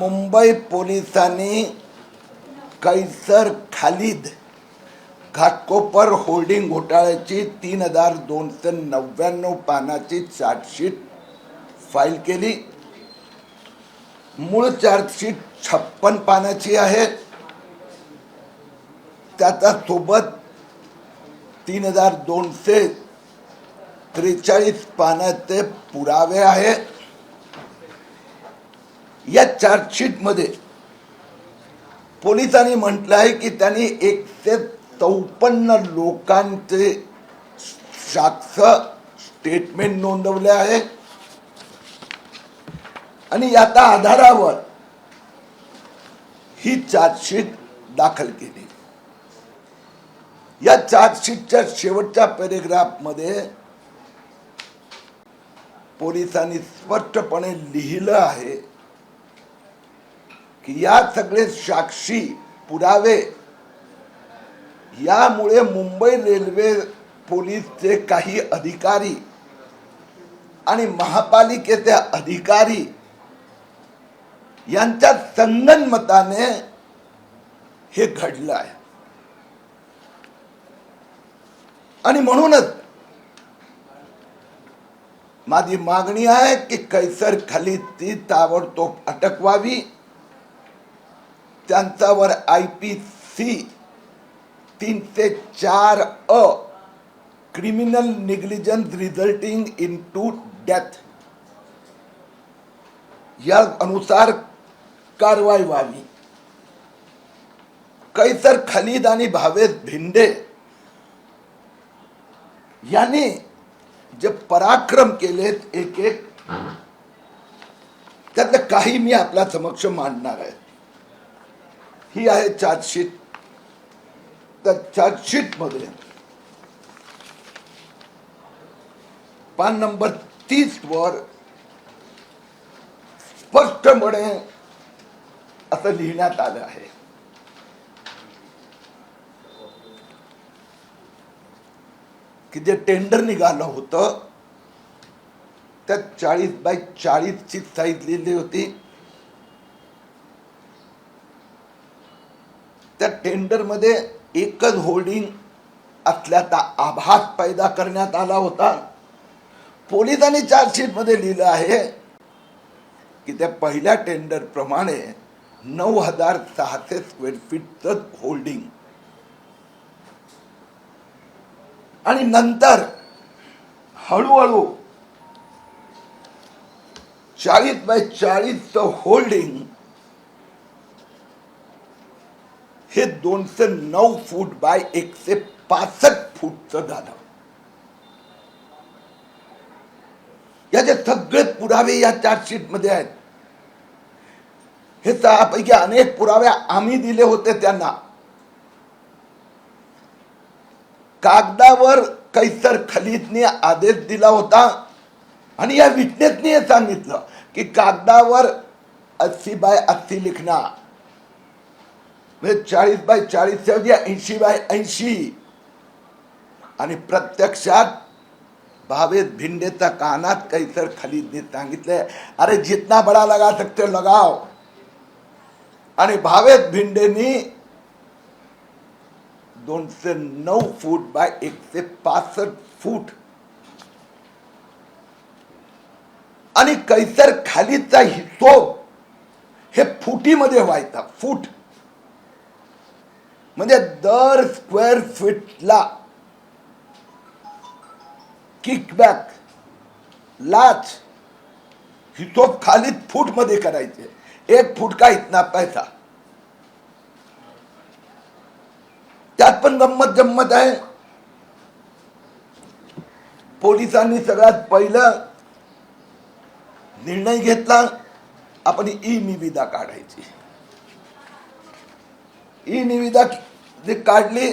मुंबई पोलिसांनी कैसर खालिद घाटकोपर होल्डिंग घोटाळ्याची तीन हजार दोनशे नव्याण्णव पानाची चार्जशीट फाईल केली. मूळ चार्जशीट छप्पन पानाची आहे. त्याचा सोबत तीन हजार दोनशे त्रेचाळीस पानाचे पुरावे आहेत. या चार्जशीटमध्ये पोलिसांनी म्हटलं आहे की त्यांनी एकशे चौपन्न लोकांचे साक्ष स्टेटमेंट नोंदवले आहे. आणि याच्या आधारावर ही चार्जशीट दाखल केली. या चार्जशीटच्या शेवटच्या पॅरेग्राफमध्ये पोलिसांनी स्पष्टपणे लिहिलं आहे की या सगळे साक्षी पुरावे. यामुळे मुंबई रेल्वे पोलीसचे काही अधिकारी आणि महापालिकेचे अधिकारी यांच्या संगनमताने हे घडलं आहे. आणि म्हणूनच माझी मागणी आहे की कैसर खाली ती ताबडतोब अटक व्हावी त्यांच्यावर आय पी सी तीनशे चार अ criminal negligence resulting into death या अनुसार कारवाई व्हावी. कैसर खलीद आणि भावेश भिंडे यांनी जे पराक्रम केलेत एक एक त्यातलं काही मी आपल्या समक्ष मांडणार आहे. ही आहे चार्जशीट त्या चार्जशीटमध्ये पान नंबर तीस वर स्पष्टपणे असं लिहिण्यात आलं आहे. की जे टेंडर निघालं होतं त्यात चाळीस बाय चाळीसची साईज लिहिली होती. त्या टेंडरमध्ये एकच होल्डिंग असल्याचा आभास पैदा करण्यात आला होता. पोलिसांनी चार्जशीटमध्ये लिहिलं आहे की त्या पहिल्या टेंडर प्रमाणे नऊ हजार सहाशे स्क्वेअर फीटचं होल्डिंग आणि नंतर हळूहळू चाळीस बाय चाळीसचं होल्डिंग हे दोनशे नऊ फूट बाय एकशे पासष्ट फूटचं झालं. याचे सगळे पुरावे या चार्जशीटमध्ये आहेत हे त्यापैकी अनेक पुरावे आम्ही दिले होते त्यांना. कागदावर कैसर खलीदने आदेश दिला होता आणि या विटनेसने हे सांगितलं की कागदावर अस्सी बाय अस्सी लिखना म्हणजे चाळीस बाय चाळीस ऐवजी ऐंशी बाय ऐंशी. आणि प्रत्यक्षात भावेत भिंडेचा कानात कैसर खलीदने सांगितलंय. अरे जितना बडा लगा सकते हो, लगाव आणि भावेत भिंडेनी दोनशे नऊ फूट बाय एकशे पासष्ट फूट. आणि कैसर खालीचा हिशोब हे फुटीमध्ये व्हायचा फूट. म्हणजे दर स्क्वेअर फीटला किकबॅक लाच हिशोब खाली फूटमध्ये करायचे. एक फूट का इतना पैसा. त्यात पण गंमत जम्मत आहे. पोलिसांनी सगळ्यात पहिलं निर्णय घेतला. आपण ई निविदा काढायची. ई निविदा जी काढली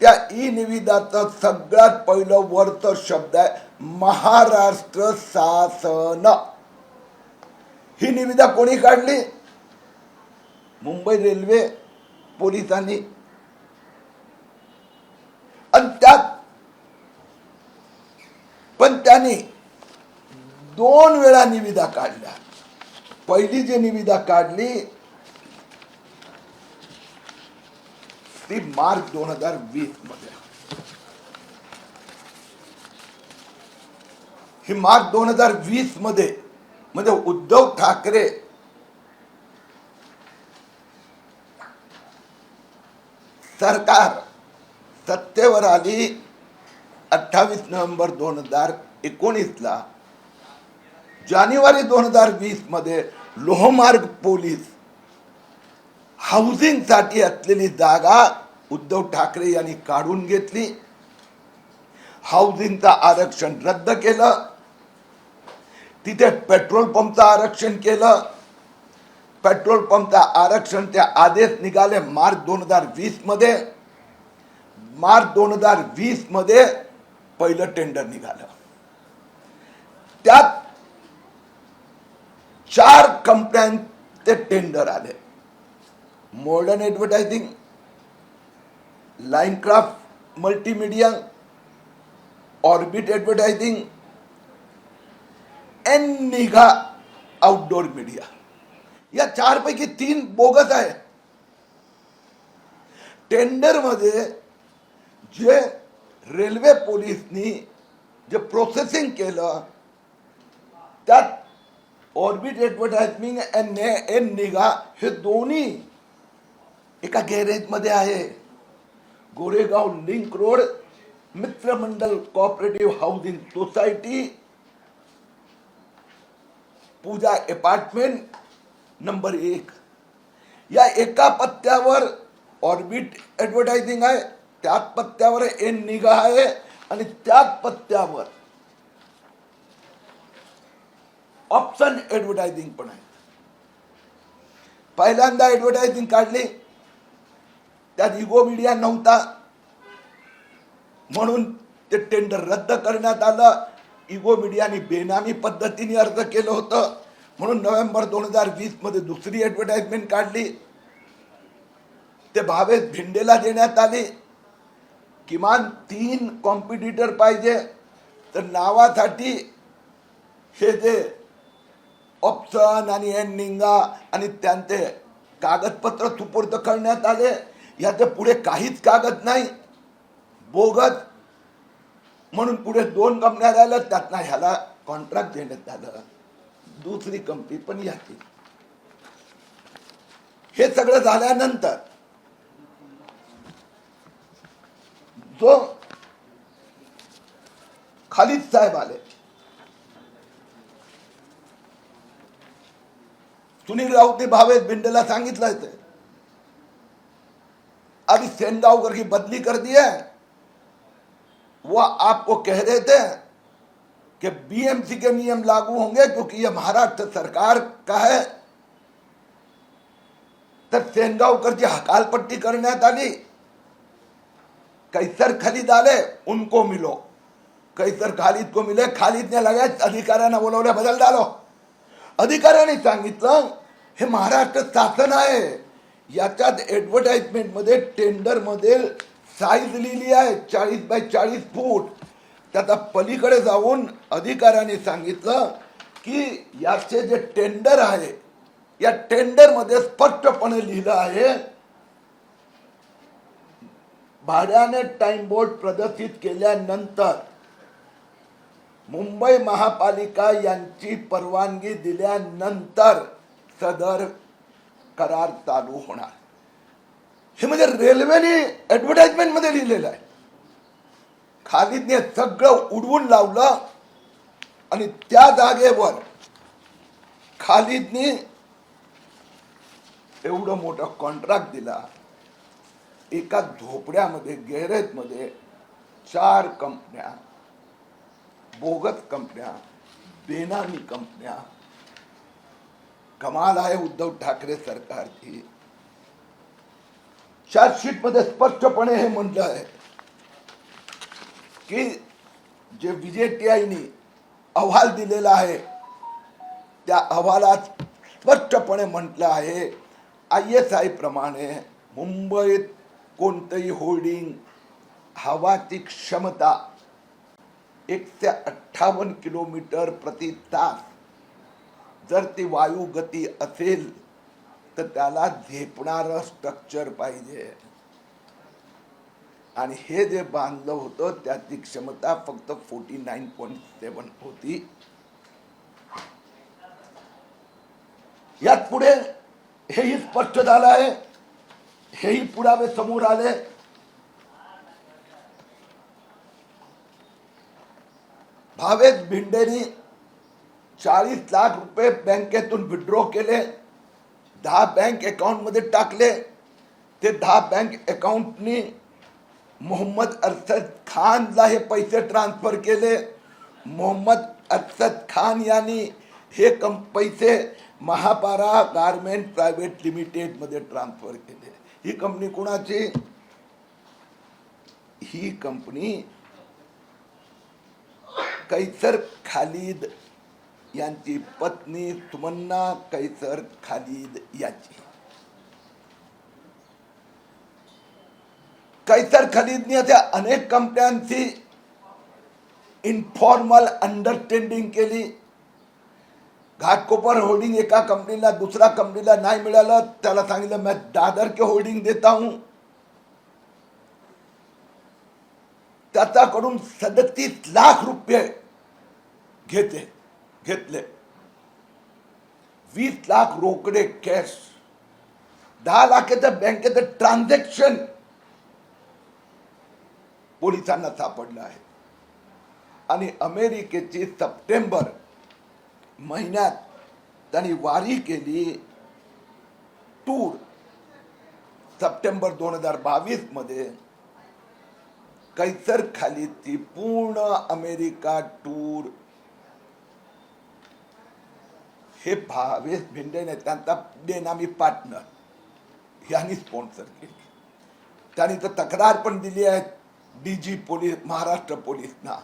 त्या ई निविदाचं सगळ्यात पहिलं वरचं शब्द आहे महाराष्ट्र शासन. ही निविदा कोणी काढली? मुंबई रेल्वे पोलिसांनी. आणि त्यात पण त्यांनी दोन वेळा निविदा काढल्या. पहिली जी निविदा काढली ते मार्च दोन हजार वीसमध्ये. ही मार्च दोन हजार वीसमध्ये म्हणजे उद्धव ठाकरे सरकार सत्तेवर आली अठ्ठावीस नोव्हेंबर दोन हजार एकोणीसला. जानेवारी दोन हजार वीसमध्ये लोहमार्ग पोलीस हाऊसिंगसाठी असलेली जागा उद्धव ठाकरे यांनी काढून घेतली. हाऊसिंगचं आरक्षण रद्द केलं. तिथे पेट्रोल पंपचं आरक्षण केलं. पेट्रोल पंपचं आरक्षणचे आदेश निघाले मार्च दोन हजार वीसमध्ये मार्च दोन हजार वीसमध्ये पहिलं टेंडर निघालं. त्यात चार कंपन्यांचे टेंडर आले. Modern Advertising Linecraft Multimedia Orbit Advertising N निघा आउटडोर मीडिया या चारपैकी तीन बोगस आहे. टेंडरमध्ये जे रेल्वे पोलिसनी जे प्रोसेसिंग केलं त्यात ऑर्बिट ॲडव्हर्टायझिंग एन एन निघा हे दोन्ही एका गॅरेजमध्ये आहे. Goregaon link road Mitramandal cooperative housing society Pooja apartment number एक. या एका पत्त्यावर ऑर्बिट ॲडव्हर्टायझिंग आहे त्याच पत्त्यावर एन निगा आहे आणि त्याच पत्त्यावर ऑप्शन ॲडव्हर्टायझिंग पण आहे. पहिल्यांदा ॲडव्हर्टायझिंग काढली त्यात इगो मीडिया नव्हता. म्हणून ते टेंडर रद्द करण्यात आलं. इगो मीडियाने बेनामी पद्धतीने अर्ज केलं होतं. म्हणून नोव्हेंबर दोन हजार वीसमध्ये दुसरी ॲडव्हर्टाईजमेंट काढली. ते भावेश भिंडेला देण्यात आले. किमान तीन कॉम्पिटिटर पाहिजे. तर नावासाठी हे जे ऑप्शन आणि एन निंगा आणि त्यांचे कागदपत्र सुपूर्द करण्यात आले. ह्याचं पुढे काहीच कागद नाही. बोगत म्हणून पुढे दोन कंपन्या राहिल्या त्यातनं ह्याला कॉन्ट्रॅक्ट देण्यात आलं. दुसरी कंपनी पण याची. हे सगळं झाल्यानंतर जो खालिद साहेब आले सुनील राऊत भावेश बिंडेला सांगितलं ते. अभी सेनगांवकर की बदली कर दी है। वो आपको कह रहे थे कि बीएमसी के नियम लागू होंगे क्योंकि ये महाराष्ट्र सरकार का है। तर हकाल हकालपट्टी करण्यात आली कैसर खरीद आले उनको मिलो। कैसर खालिद को मिले खालिदने लगेच अधिकाऱ्यांना बोलवले बदल डालो। अधिकाऱ्यांनी सांगितलं हे महाराष्ट्र शासन आहे याच्यात ॲडव्हर्टाईजमेंटमध्ये टेंडरमध्ये टेंडरमध्ये साईज लिहिली आहे चाळीस बाय चाळीस फूट. त्याचा पलीकडे जाऊन अधिकाऱ्याने सांगितलं की याचे जे टेंडर आहे या टेंडरमध्ये स्पष्टपणे लिहिलं आहे भाड्याने टाइम बोर्ड प्रदर्शित केल्यानंतर मुंबई महापालिका यांची परवानगी दिल्यानंतर सदर करार चालू होणार. हे म्हणजे रेल्वेने ऍडव्हर्टाइजमेंटमध्ये लिहिलेलं आहे. खालिदने सगळं उडवून लावलं आणि त्या जागेवर खालिदने एवढं मोठं कॉन्ट्रॅक्ट दिला. एका झोपड्यामध्ये गॅरेजमध्ये चार कंपन्या बोगत कंपन्या बेनामी कंपन्या कमाल आहे उद्धव ठाकरे सरकारची. चार्जशीटमध्ये स्पष्टपणे हे म्हटलं आहे की जे विजेटीआयनी अहवाल दिलेला आहे त्या अहवालात स्पष्टपणे म्हटलं आहे आय एस आय प्रमाणे मुंबईत कोणतंही होर्डिंग हवाची क्षमता एकशे अठ्ठावन्न किलोमीटर प्रति तास जर ती वायू गती असेल तर त्याला झेपणारं स्ट्रक्चर पाहिजे. आणि हे जे बांधलं होतं त्याची क्षमता फक्त फोर्टी नाईन पॉईंट सेवन होती. यात पुढे हेही स्पष्ट झालं आहे. हेही पुरावे समोर आले. भावेश भिंडेनी चाळीस लाख रुपये बँकेतून विड्रॉ केले. दहा बँक अकाउंटमध्ये टाकले. ते दहा बँक अकाउंटनी मोहम्मद अरसद खानला हे पैसे ट्रान्सफर केले. मोहम्मद अरसद खान यांनी हे कम पैसे महापारा गारमेंट प्रायव्हेट लिमिटेडमध्ये ट्रान्सफर केले. ही कंपनी कोणाची? ही कंपनी कैसर खालीद यांची पत्नी सुमन्ना कैसर खालिद याची. कैसर खालिदने त्या अनेक कंपन्यांची इन्फॉर्मल अंडरस्टँडिंग केली. घाटकोपर होल्डिंग एका कंपनीला दुसऱ्या कंपनीला नाही मिळालं. त्याला सांगितलं मी दादर के होल्डिंग देता हूं. त्याच्याकडून सदतीस लाख रुपये घेते. घेतले. वीस लाख रोकडे कॅश दहा लाखाचं बँकेचं ट्रान्झॅक्शन पोलिसांना सापडलं आहे. आणि अमेरिकेची सप्टेंबर महिन्यात त्यांनी वारी केली. टूर सप्टेंबर दोन हजार बावीसमध्ये कैसर खालीची पूर्ण अमेरिका टूर हे भावेश भिंडेने त्यांचा बेनामी पार्टनर यांनी स्पॉन्सर केली. त्यांनी तर तक्रार पण दिली आहे डी जी पोलीस महाराष्ट्र पोलीसना.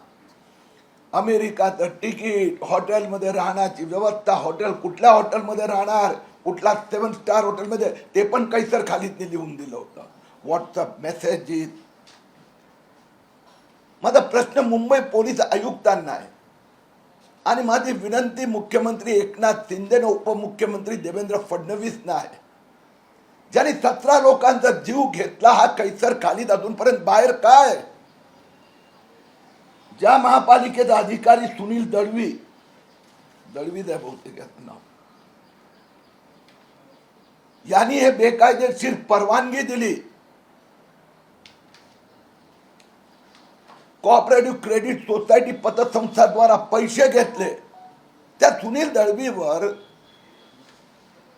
अमेरिकाचं तिकीट हॉटेलमध्ये राहण्याची व्यवस्था हॉटेल कुठल्या हॉटेलमध्ये राहणार कुठला सेवन स्टार हॉटेलमध्ये ते पण कैसर खालीदने लिहून दिलं होतं. व्हॉट्सअप मेसेजेस माझा प्रश्न मुंबई पोलीस आयुक्तांना आहे. आणि माझी विनंती मुख्यमंत्री एकनाथ शिंदे उपमुख्यमंत्री देवेंद्र फडणवीसना आहे. ज्यांनी सतरा लोकांचा जीव घेतला हा कैसर खालीद अजूनपर्यंत बाहेर काय? ज्या महापालिकेचा अधिकारी सुनील दळवी दळवी आहे बहुतेक याचं नाव. यांनी हे बेकायदेशीर परवानगी दिली. कॉपरेटिव्ह क्रेडिट सोसायटी पतसंस्थाद्वारा पैसे घेतले. त्या सुनील दळवीवर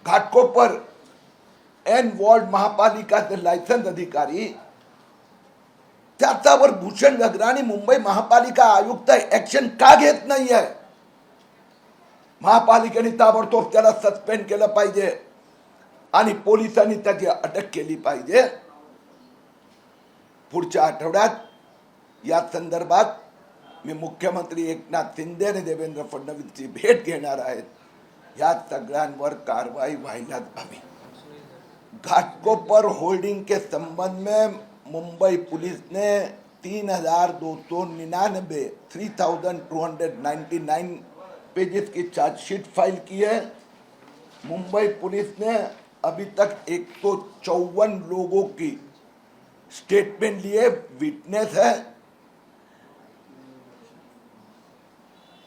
घाटकोपर एन वॉर्ड महापालिकाचे लायसन्स अधिकारी त्याच्यावर भूषण गगराणी मुंबई महापालिका आयुक्त ऍक्शन का घेत नाहीये? महापालिकेने ताबडतोब त्याला सस्पेंड केलं पाहिजे आणि पोलिसांनी त्याची अटक केली पाहिजे. पुढच्या आठवड्यात या संदर्भात मी मुख्यमंत्री एकनाथ शिंदे आणि देवेंद्र फडणवीसची भेट घेणार आहेत. या सगळ्यांवर कारवाई व्हायलाच हवी. घाटकोपर होल्डिंग के संबंध में मुंबई पुलिस ने तीन हज़ार दो सौ निन्यानबे three thousand two hundred ninety nine pages की चार्जशीट फ़ाइल की है। मुंबई पुलिस ने अभी तक एक सौ चौवन लोगों की स्टेटमेंट लिए विटनेस है।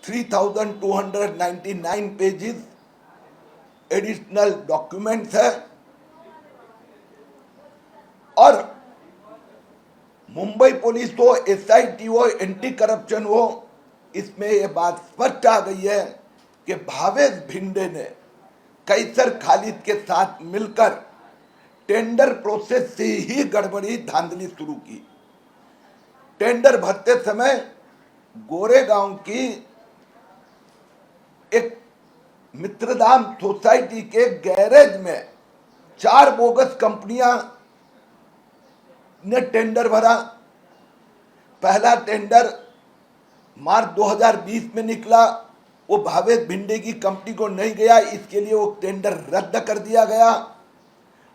3299 पेजेस एडिशनल डॉक्यूमेंट्स है। और मुंबई पुलिस हो एसआईटी हो एंटी करप्शन हो, इसमें ये बात स्पष्ट आ गई है कि भावेश भिंडे ने कैसर खालिद के साथ मिलकर टेंडर प्रोसेस से ही गड़बड़ी, धांधली शुरू की। टेंडर भरते समय गोरेगांव की एक मित्रधाम सोसाइटी के गैरेज में चार बोगस कंपनियाँ ने टेंडर भरा। पहला टेंडर मार्च 2020 में निकला। वो भावेश भिंडे की कंपनी को नहीं गया, इसके लिए वो टेंडर रद्द कर दिया गया।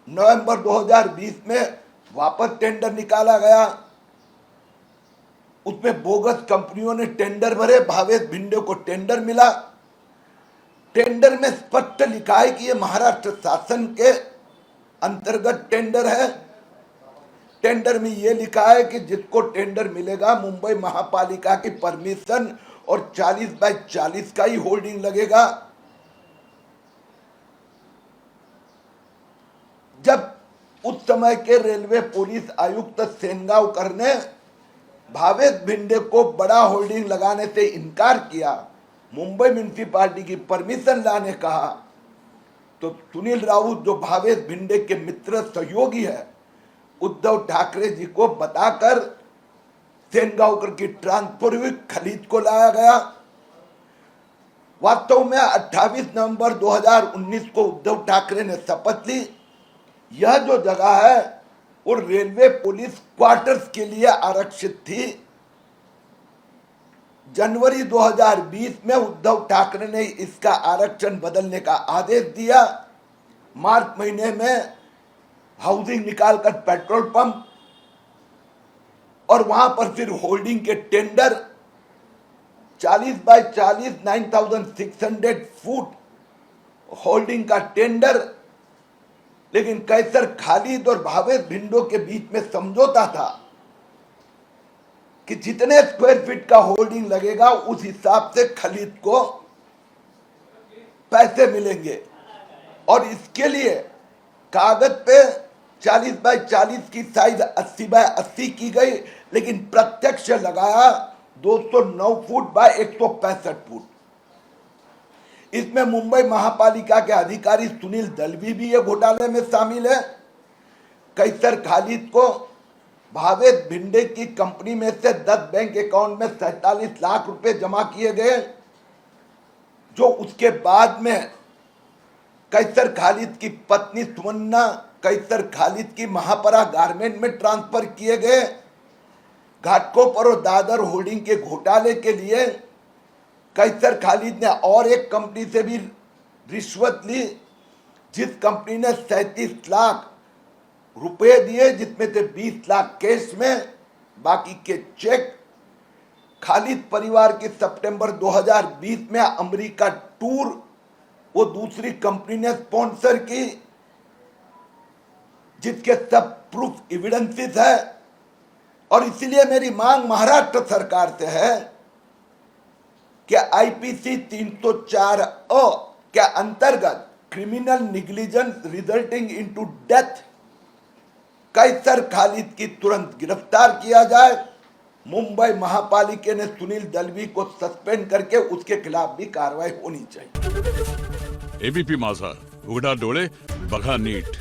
नवंबर 2020 में वापस टेंडर निकाला गया। उसमें बोगस कंपनियों ने टेंडर भरे, भावेश भिंडे को टेंडर मिला। टेंडर में स्पष्ट लिखा है कि ये महाराष्ट्र शासन के अंतर्गत टेंडर है। टेंडर में ये लिखा है कि जिसको टेंडर मिलेगा, मुंबई महापालिका की परमिशन और 40 बाय 40 का ही होल्डिंग लगेगा। जब उस समय के रेलवे पुलिस आयुक्त सेनगांवकर ने भावेश भिंडे को बड़ा होल्डिंग लगाने से इनकार किया मुंबई म्यूनिसिपालिटी की परमिशन लाने कहा तो सुनील राउत जो भावेश भिंडे के मित्र सहयोगी है, उद्धव ठाकरे जी को बताकर सेनगांवकर की ट्रांसफ़र हुई खलीद को लाया गया। वास्तव में 28 नवंबर 2019 को उद्धव ठाकरे ने शपथ ली। यह जो जगह है, वो रेलवे पुलिस क्वार्टर्स के लिए आरक्षित थी। जनवरी 2020 में उद्धव ठाकरे ने इसका आरक्षण बदलने का आदेश दिया। मार्च महीने में हाउसिंग निकालकर पेट्रोल पंप और वहाँ पर फिर होल्डिंग के टेंडर। 40 बाय 40 9600 फुट होल्डिंग का टेंडर। लेकिन कैसर खालिद और भावेश भिंडो के बीच में समझौता था। कि जितने स्क्वायर फीट का होल्डिंग लगेगा, उस हिसाब से खलीद को पैसे मिलेंगे। और इसके लिए कागज़ पे 40 बाय 40 की साइज़ 80 बाय 80 की गई, लेकिन प्रत्यक्ष लगाया 209 फुट बाय 165 फुट। इसमें मुंबई महापालिका के अधिकारी सुनील दलवी भी ये घोटाले में शामिल है। कैसर खालिद को भावेश भिंडे की कंपनी में से 10 बैंक अकाउंट में सैतालीस लाख रुपए जमा किए गए, जो उसके बाद में कैसर खालिद की पत्नी सुमन्ना, कैसर खालिद की महापरा गारमेंट में ट्रांसफ़र किए गए। घाटकोपर और दादर होल्डिंग के घोटाले के लिए कैसर खालिद ने और एक कंपनी से भी रिश्वत ली, जिस कंपनी ने सैतीस लाख रुपए दिए जिसमें से 20 लाख कैश में, बाकी के चेक खालिद परिवार की सितंबर 2020 में अमेरिका टूर, वो दूसरी कंपनी ने स्पॉन्सर की, जिसके सब प्रूफ एविडेंसेस है। और इसलिए मेरी मांग महाराष्ट्र सरकार से है कि आईपीसी 304 अ के अंतर्गत criminal negligence resulting into death Kaiser Khalid की तुरंत गिरफ़्तार किया जाए। मुंबई महापालिका ने सुनील दलवी को सस्पेंड करके उसके खिलाफ भी कार्रवाई होनी चाहिए। एबीपी माझा, उघडा डोळे, बघा नीट।